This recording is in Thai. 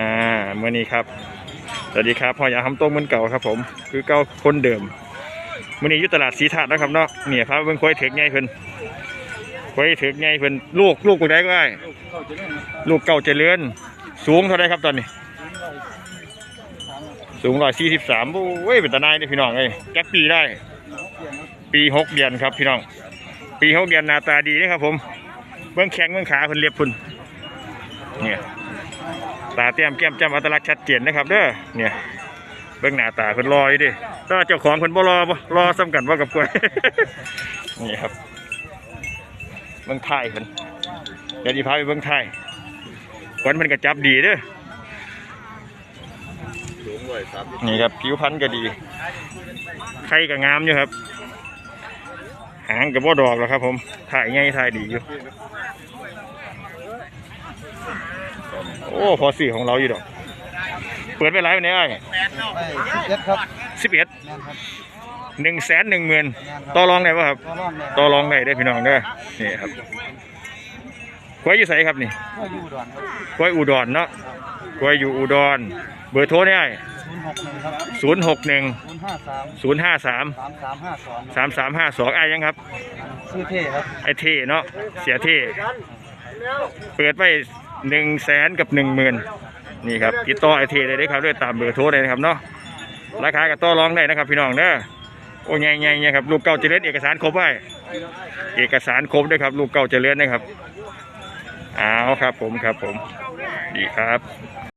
อ่าเมื่อนี้ครับ สวัสดีครับพ่อยาหำโต้งเหมือนเก่าครับ ผม คือเก่าคนเดิมมื่อนี้อยู่ตลาดสีถาดนะครับเนาะเนี่ยครับเพิ่นควายเถือกไงเพิ่นควายเถือกไงเพิ่นลูกลูกตัวใดก็ได้ลูกเก่าเจริญสูงเท่าไรครับตอนนี้ สูงร้อยสี่สิบสามโอ้ยเป็นตาหนายนี่พี่น้องเอ้ยจักปีได้ ปีหกเดือนครับพี่น้อง ปีหกเดือนหน้าตาดีนะครับผมเบื้องแข้งเบื้องขาเพิ่นเรียบพุ่นเนี่ย ตาเตี้ยมแก้มจำอัตลักษณ์ชัดเจนนะครับเด้อเนี่ยเบื้องหน้าตาเพิ่นรอยดิถ้าเจ้าของเพิ่นบ่รอบ่รอซ้ำกันบ่ากับกล้วยนี่ครับเบื้องท้ายเพิ่นเดี๋ยวพาไปเบื้องท้ายวัญมันก็จับดีเด้อสูงร้อยนี่ครับผิวพรรณก็ดีไข่ก็งามอยู่ครับ หางกับบ่ดอกแล้วครับผมถ่ายง่ายถ่ายดีอยู่ โอ้พอสี่ของเราอยู่ดอก เปิดไปไลฟ์ไหนไอ้ไปสิบเอ็ดครับสิบเอ็ดแม่นครับหนึ่งแสนหนึ่งหมื่นแม่นครับต่อรองได้ป่ะครับตัวรอดแม่ต่อรองได้ได้อพี่น้องเด้อนี่ครับกล้วยอยู่ไสครับนี่ก็อยู่ด่วนครับกล้วยอุดรเนาะกล้วยอยู่อุดร เบอร์โทรได้ศูนย์หกหนึ่งครับศูนย์หกหนึ่งศูนย์ห้าสามศูนย์ห้าสามสามสามห้าสองสามสามห้าสองไอ้ยังครับ ชื่อเท่ครับไอ้เท่เนาะเสียเท่เปิดไป หนึ่งแสนกับหนึ่งหมื่นนี่ครับติดต่อไอเท่เลยได้ครับด้วยตามเบอร์โทรเลยนะครับเนาะราคากับต่อรองได้นะครับ พี่น้องเด้อโอ้ยใหญ่ๆเนี่ยครับลูกเก่าเจริญเอกสารครบไว้เอกสารครบด้วยครับ ลูกเก่าเจริญนะครับเอาครับผมครับผม ดีครับ